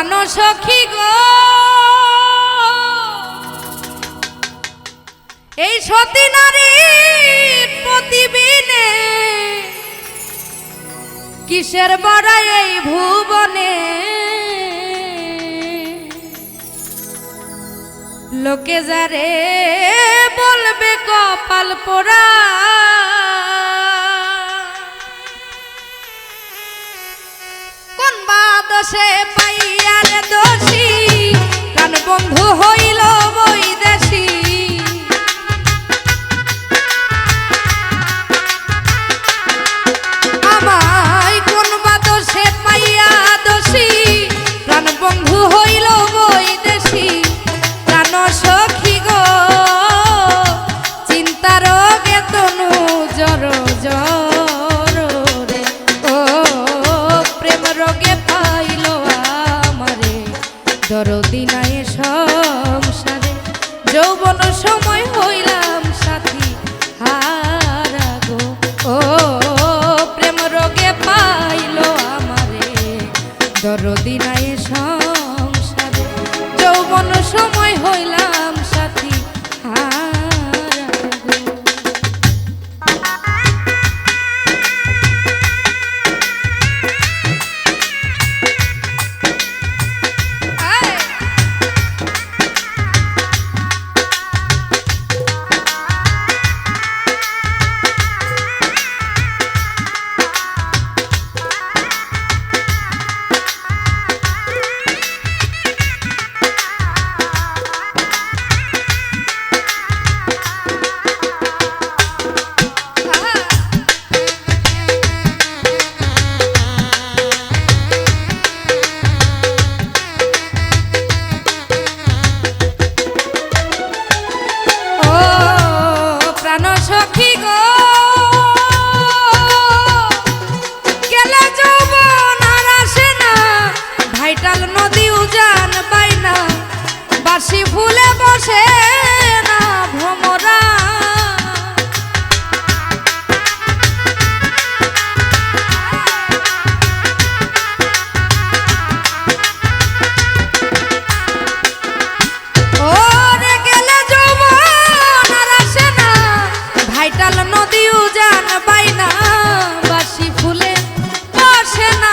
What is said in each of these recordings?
প্রাণ সখী গো। এই সতী নারী প্রতিবিনে কিসের বড়াই এই ভুবনে? লোকে যারে বলবে কপাল পোড়া দোষে পাইয়ার দোষী। কান বন্ধু হইল বৈদেশী। বাসি ফুলে বসে না ভাইটাল নদী উজান পাই না বাসি ফুলে বসে না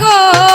গো।